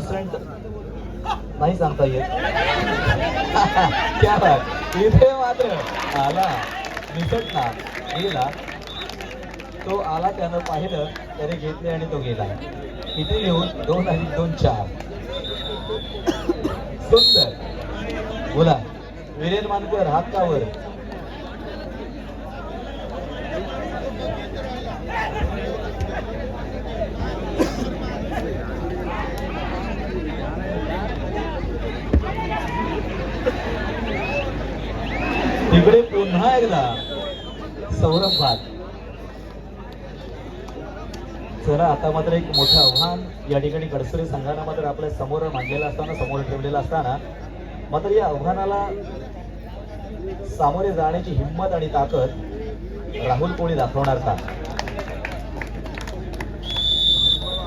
Percent नाही सांगता येत. क्या इथे मात्र आला. निसटला गेला. तो आला त्यानं पाहिलं त्याने घेतले आणि तो गेला. इथे लिहून दोन आणि दोन चार. सुंदर. बोला. विरेन मानकर हात कावर वर तिकडे पुन्हा एकदा सौरभ भात चला आता मात्र एक मोठं आव्हान या ठिकाणी गडसरी संघानं मात्र आपल्यासमोर मांडलेलं असताना समोर ठेवलेलं असताना मात्र या आव्हानाला सामोरे जाण्याची हिंमत आणि ताकद राहुल कोळी दाखवणार का?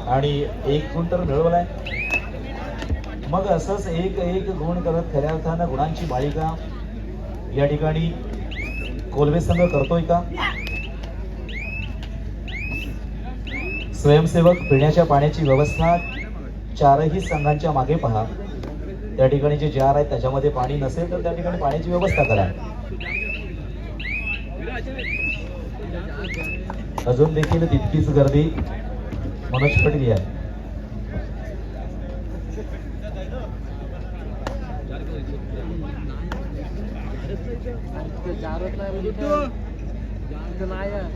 आणि एक गुण तर मिळवलाय. मग असंच एक एक गुण करत खऱ्या अर्थानं गुणांची मालिका या ठिकाणी कोलवे संघ करतोय का? स्वयंसेवक पिण्याच्या पाण्याची व्यवस्था चारही संघांच्या मागे पहा. त्या ठिकाणी जे जार आहेत त्याच्यामध्ये पाणी नसेल तर त्या ठिकाणी पाण्याची व्यवस्था करा. अजून देखील तितकीच गर्दी. मनोज पटेल आहे नाही म्हणजे नाही नाही. नाही.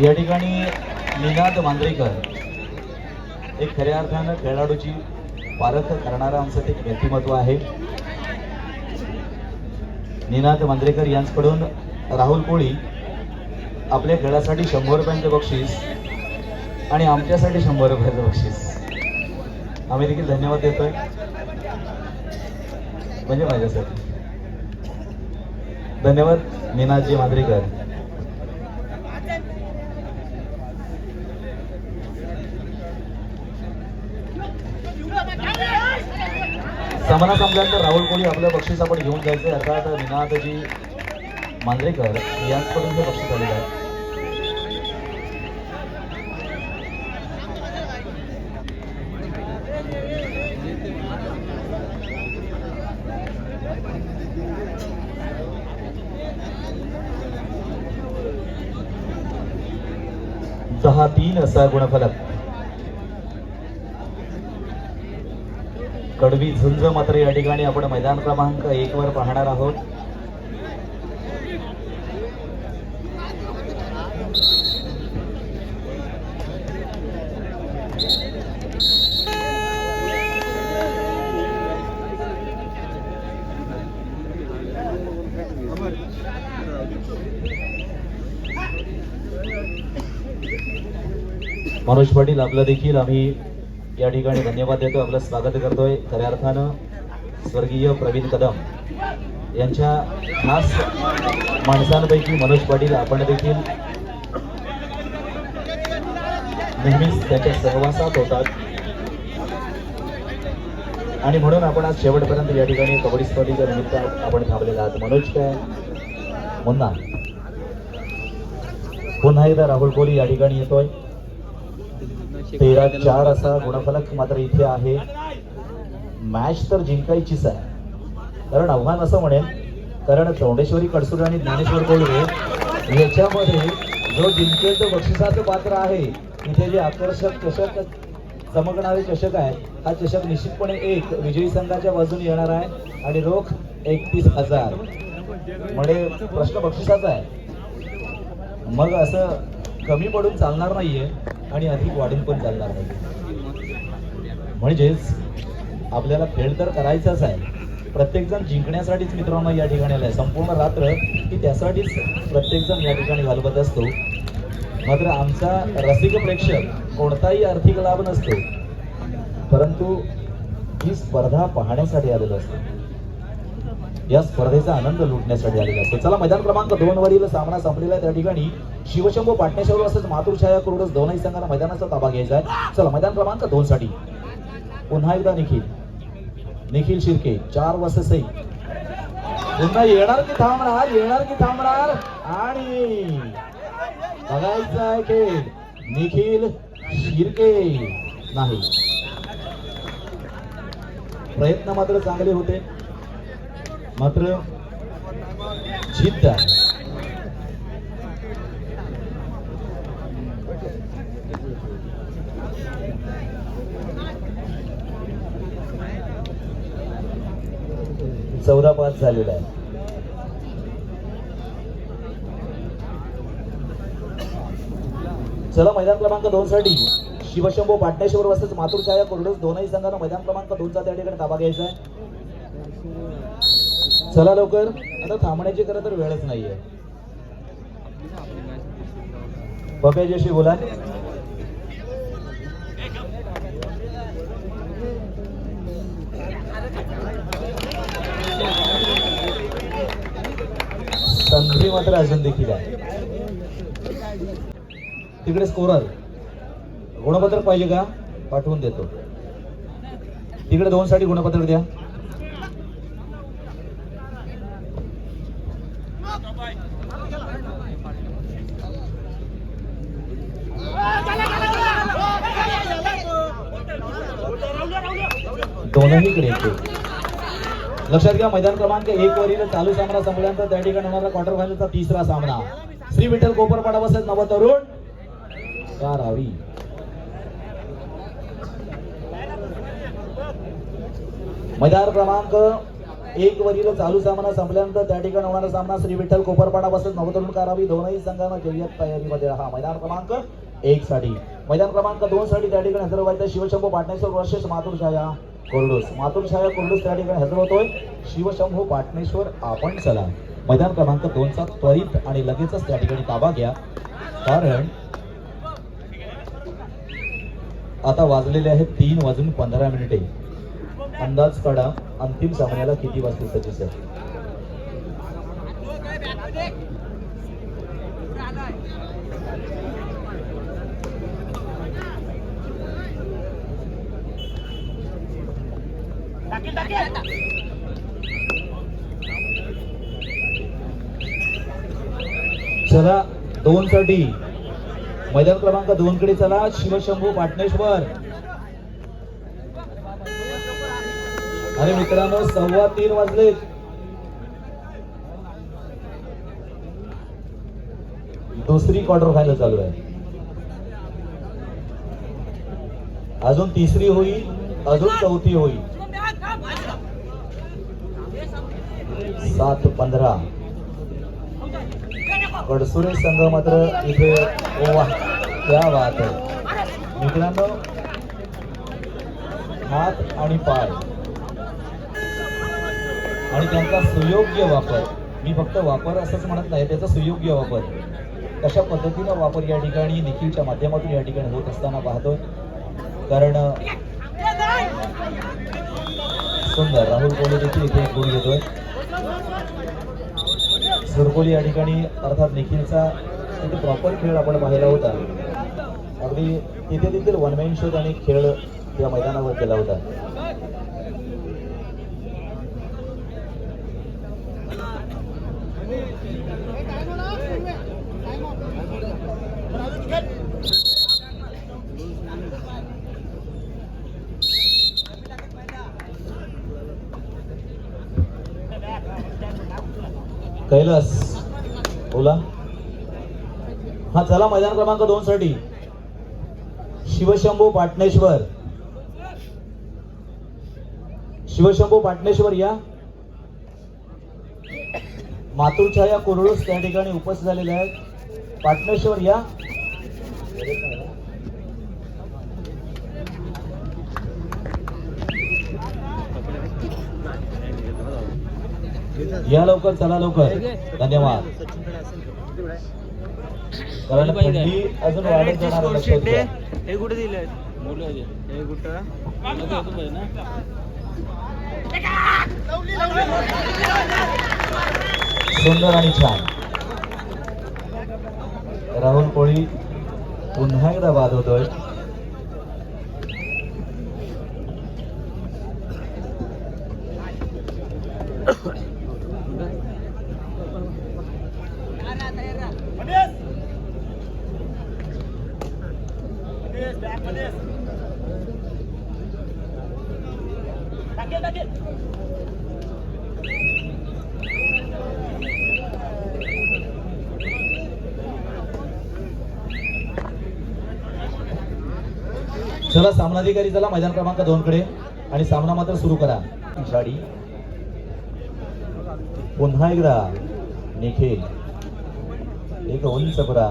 या ठिकाणी निनाद मांजरेकर एक खऱ्या अर्थानं खेळाडूची पारख करणारं आमचं ते व्यक्तिमत्व आहे निनाद मांजरेकर यांच्याकडून राहुल कोळी आपल्या खेळासाठी शंभर रुपयांचं बक्षीस आणि आमच्यासाठी शंभर रुपयाचं बक्षीस. आम्ही देखील धन्यवाद देतोय. म्हणजे माझ्यासाठी. धन्यवाद मीनाजी मांद्रीकर. सामना संपल्यानंतर राहुल कोळी आपलं बक्षीस आपण घेऊन जायचं अर्थात मीनाथजी मांद्रेकर यांचकडून हे बक्षीस आलेलं आहे. सहा तीन असा गुणफलक. कडवी झुंज मात्र या ठिकाणी आपण मैदान क्रमांक एक वर पाहणार आहोत. मनोज पाटील आपलं देखील आम्ही या ठिकाणी धन्यवाद देतो. आपलं स्वागत करतोय. खऱ्या अर्थानं स्वर्गीय प्रवीण कदम यांच्या खास माणसांपैकी मनोज पाटील आपण देखील नेहमीच त्याच्या सहवासात होतात. आणि म्हणून आपण आज शेवटपर्यंत या ठिकाणी कबड्डी स्पर्धेच्या निमित्त आपण थांबलेला आहात. मनोज काय? मुन्ना. पुन्हा एकदा राहुल कोहली या ठिकाणी येतोय. तेरा चार असा गुणफलक मात्र इथे आहे. मॅच तर जिंकायचीच आहे. कारण आव्हान असं म्हणेल कारण चौंडेश्वरी कडसूर आणि ज्ञानेश्वर कोळवे याच्यामध्ये जो जिंकेल तो बक्षिसाचं पात्र आहे. इथे जे आकर्षक चषक चमकणारे चषक आहे हा चषक निश्चितपणे एक विजयी संघाच्या बाजूने येणार आहे आणि रोख एकतीस हजार. म्हणजे प्रश्न बक्षिसाचा आहे. मग असं कमी पडून चालणार नाहीये. आणि अधिक वाढून पण चालणार नाही. म्हणजेच आपल्याला खेळ तर करायचाच आहे. प्रत्येकजण जिंकण्यासाठीच मित्रांनो या ठिकाणी आलाय संपूर्ण रात्र की त्यासाठीच प्रत्येकजण या ठिकाणी घालवत असतो. मात्र आमचा रसिक प्रेक्षक कोणताही आर्थिक लाभ नसतो. परंतु ही स्पर्धा पाहण्यासाठी आलेलो असतो. या स्पर्धेचा आनंद लुटण्यासाठी आलेला असतो चला मैदान क्रमांक दोन वरील सामना संपलेला आहे. त्या ठिकाणी शिवशंभू पाटणेश्वर असंच मातृछाया कुरुडस दोनही संघाला मैदानाचा ताबा घ्यायचा आहे. चला मैदान क्रमांक दोन साठी पुन्हा एकदा निखिल. निखिल शिर्के चार वर्ष पुन्हा येणार की थांबणार येणार की थांबणार? आणि बघायचं आहे खेळ निखिल शिर्के नाही. प्रयत्न मात्र चांगले होते. मात्र जिद्द चौदा पाच झालेला आहे. चला मैदान क्रमांक दोन साठी शिवशंभू पाटणेश्वर वर्सेस मातूर छाया कोरडूस दोनही संघांना मैदान क्रमांक दोनचा त्या ठिकाणी ताबा घ्यायचा आहे. चला लवकर. आता थांबण्याची खरं तर वेळच नाहीये. बघायच्याशी बोला. संधी मात्र अजून देखील आहे. तिकडे स्कोरर गुणपत्रक पाहिजे का? पाठवून देतो. तिकडे दोन साठी गुणपत्रक द्या. दोनही कडे लक्षात घ्या मैदान क्रमांक एक वरील चालू सामना संपल्यानंतर त्या ठिकाणी होणारा क्वार्टर फायनलचा तिसरा सामना. श्री विठ्ठल कोपरपाडा बसत नव तरुण. का रावी? मैदान क्रमांक एक वरील चालू सामना संपल्यानंतर त्या ठिकाणी होणारा सामना श्री विठ्ठल कोपरपाडा बसत नवतरुण करावी दोनही संघांना जय्यत तयारीमध्ये. हा मैदान क्रमांक एक साठी. मैदान क्रमांक दोन साठी त्या ठिकाणी हजर व्हायचं शिवशंभू पाटणेश्वर वर्षेस मातूर छाया कोरडूस. मातूर छाया कोरडूस त्या ठिकाणी हजर होतोय. शिवशंभू पाटणेश्वर आपण चला. मैदान क्रमांक दोनचा त्वरित आणि लगेचच त्या ठिकाणी ताबा घ्या. कारण आता वाजलेले आहेत तीन वाजून पंधरा मिनिटे. अंदाज काढा. अंतिम सामन्याला किती वाजतील सचिन सर चला दोन साठी मैदान क्रमांक दोन कडे चला. शिवशंभू पाटणेश्वर. आणि मित्रांनो सव्वा तीन वाजले. दुसरी क्वार्टर फायनल चालू आहे. अजून तिसरी होईल अजून चौथी होईल. सात पंधरा. कडसुरे संघ मात्र इथे वा वाहत आहे. मित्रांनो हात आणि पाय. आणि त्यांचा सुयोग्य वापर. मी फक्त वापर असंच म्हणत नाही त्याचा सुयोग्य वापर. कशा पद्धतीनं वापर या ठिकाणी निखिलच्या माध्यमातून या ठिकाणी होत असताना पाहतोय? कारण सुंदर. राहुल कोहली देखील इथे एक गुण घेतोय. सुरकोली या ठिकाणी अर्थात निखिलचा तिथे प्रॉपर खेळ आपण पाहिला होता. अगदी तिथे देखील वन मॅन शोध आणि खेळ या मैदानावर केला होता. कैलास बोला. हा चला मैदान क्रमांक दोन साठी. शिवशंभू पाटणेश्वर. शिवशंभू पाटणेश्वर या. मातूर या कुरळूस त्या ठिकाणी उपस्थित झालेल्या आहेत. पाटणेश्वर या. या लवकर चला लवकर. धन्यवाद. कारण थंडी अजून वाढत जाणार आहे, लक्षात घ्या. हे कुठे दिले हे कुठं? सुंदर आणि छान. राहुल कोळी पुन्हा एकदा बाद होतोय. चला सामनाधिकारी चला मैदान क्रमांक दोन कडे. आणि सामना मात्र सुरू करा. शाडी पुन्हा एकदा निखिल. एक उंच पुरा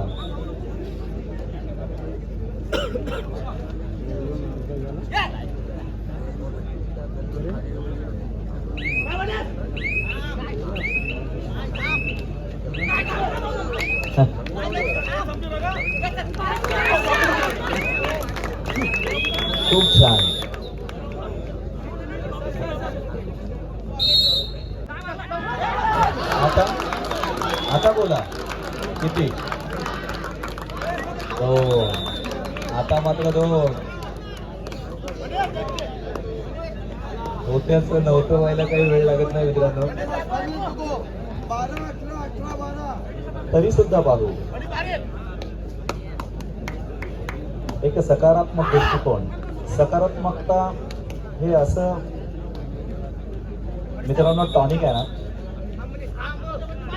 खूप छान. आता? आता बोला. किती? हो आता मात्र दोन. होत्याच नव्हतं व्हायला काही वेळ लागत नाही मित्रांनो. तरी सुद्धा पाहू एक सकारात्मक दृष्टिकोन. सकारात्मकता हे असं मित्रांनो टॉनिक आहे ना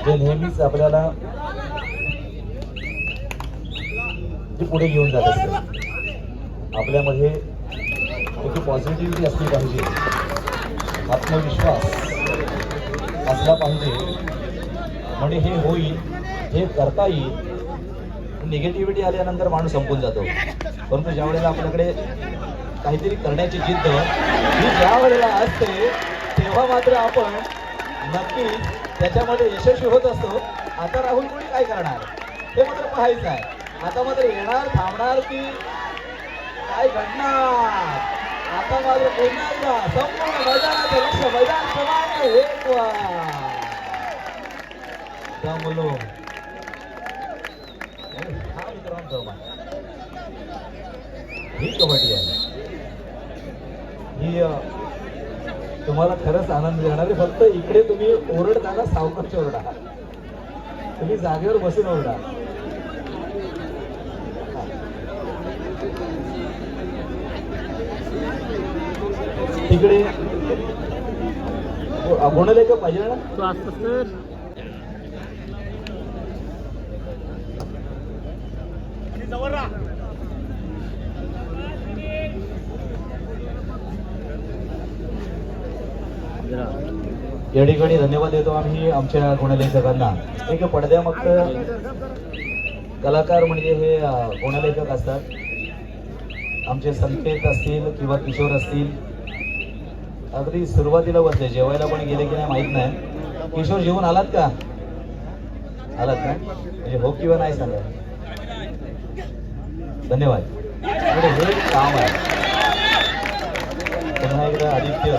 जे नेहमीच आपल्याला ते पुढे घेऊन जात असते आपल्यामध्ये एक पॉझिटिव्हिटी असली पाहिजे. आत्मविश्वास असला पाहिजे. म्हणजे हे होईल हे करता येईल. निगेटिव्हिटी आल्यानंतर माणूस संपून जातो. परंतु ज्या वेळेला आपल्याकडे काहीतरी करण्याची जिद्द ही ज्या वेळेला असते तेव्हा मात्र आपण नक्कीच त्याच्यामध्ये यशस्वी होत असतो. आता राहुल कोणी काय करणार? हे मात्र पाहायचं आहे. आता मात्र येणार थांबणार की काय घडणार? आता मात्र पुन्हा संपूर्ण मैदानाचं लक्ष मैदान क्रमांक एक वर. हा मित्रांनो ही कबड्डी आहे. ही तुम्हाला खरंच आनंद देणार फक्त इकडे तुम्ही ओरडताना सावकाश ओरडा. तुम्ही जागेवर बसून ओरडा. तिकडे गुणले का पाहिजे ना? या ठिकाणी धन्यवाद देतो आम्ही आमच्या गुणलेखकांना. एक पडद्यामागचं कलाकार म्हणजे हे अं, गुणलेखक असतात. आमचे संकेत असतील किंवा किशोर असतील. अगदी सुरुवातीला बसले जेवायला पण गेले की नाही माहीत नाही. किशोर जेवून आलात का? आलात का म्हणजे हो किंवा नाही सांगा. धन्यवाद. हे काम आहे. पुन्हा एकदा आदित्य.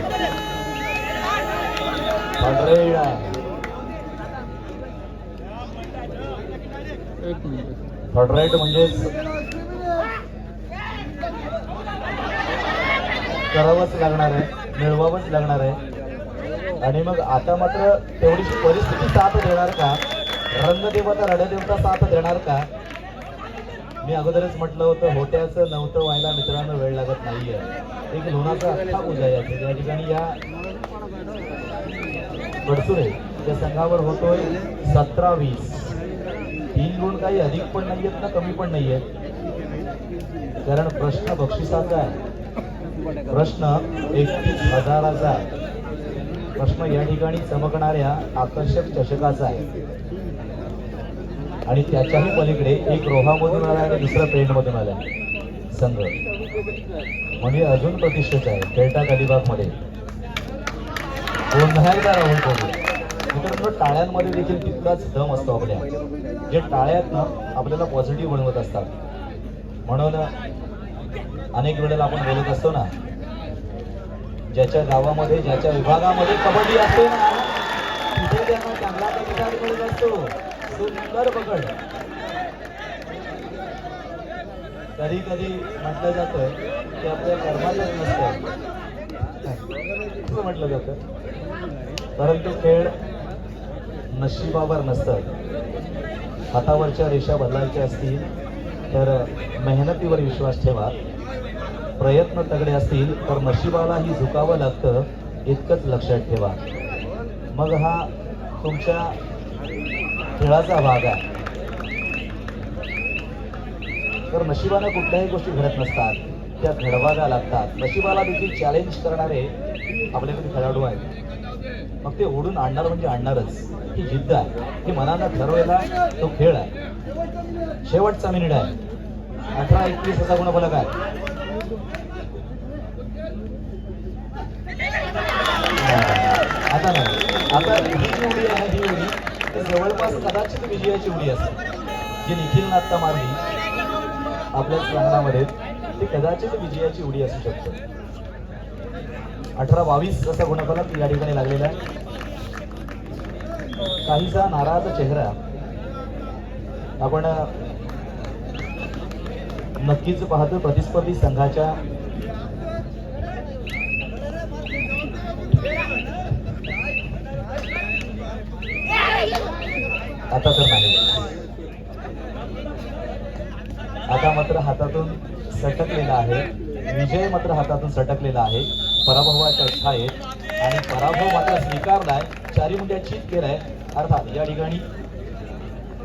पांढरेड आहे म्हणजेच करावंच लागणार आहे मिळवावंच लागणार आहे. आणि मग आता मात्र तेवढीशी परिस्थिती साथ देणार का? रंगदेवता रडदेवता साथ देणार का? मी अगोदरच म्हटलं होतं होट्याचं नव्हतं व्हायला मित्रांनो वेळ लागत नाहीये. एक लोणाचा अख्खा पूजा या ठिकाणी या गडसुरे या संघावर होतोय सतरा वीस तीन गुण काही अधिक पण नाही आहेत ना कमी पण नाही आहेत कारण प्रश्न बक्षिसाचा आहे. प्रश्न एकतीस हजाराचा आहे. प्रश्न या ठिकाणी चमकणाऱ्या आकर्षक चषकाचा आहे. आणि त्याच्याही पलीकडे एक रोहामधून आला आणि दुसरा पेंटमधून आला संघ. म्हणजे अजून प्रतिष्ठेचा आहे. खेळटा अलिबागमध्ये पुन्हा राहुल मित्रांनो टाळ्यांमध्ये देखील तितकाच दम असतो आपल्या जे टाळ्यात ना आपल्याला पॉझिटिव्ह बनवत असतात म्हणून अनेक वेळेला आपण बोलत असतो ना ज्याच्या गावामध्ये ज्याच्या विभागामध्ये कबड्डी असते ना तिथे त्यांना चांगला प्रतिसाद मिळत असतो सुंदर पकड कधी कधी म्हटलं जातं की आपल्या कर्मातच नसतं. म्हटलं जातं. परंतु खेळ नशिबावर नसतं. हातावरच्या रेषा बदलायच्या असतील तर मेहनतीवर विश्वास ठेवा. प्रयत्न तगडे असतील तर नशिबालाही झुकावं लागतं इतकंच लक्षात ठेवा. मग हा तुमच्या खेळाचा भाग आहे. तर नशिबानं कुठल्याही गोष्टी घडत नसतात त्या घडवाव्या लागतात. नशिबाला देखील चॅलेंज करणारे आपल्याकडे खेळाडू आहेत. मग ते ओढून आणणार म्हणजे आणणारच. ही जिद्द आहे. ही मनानं ठरवलेला तो खेळ आहे. शेवटचा मिनिट आहे. अठरा एकवीस असा गुणफलक आहे. आता नाही. आता ही उडी आहे ही उडी तर जवळपास कदाचित विजयाची उडी असते जी निखिलनं आत्ता मारली आपल्या प्रांगणामध्ये ती कदाचित विजयाची उडी असू शकते. अठरा बावीस असा गुणफलक या ठिकाणी लागलेला आहे. काहीसा नाराज चेहरा आपण नक्कीच पाहतो प्रतिस्पर्धी संघाच्या आता तर नाही. आता मात्र हातातून सटकलेला आहे. विजय मात्र हातातून सटकलेला आहे. पराभवाच्या छायेत आणि पराभव मात्र स्वीकारलाय. चारी मुंड्या चीत केलाय. अर्थात या ठिकाणी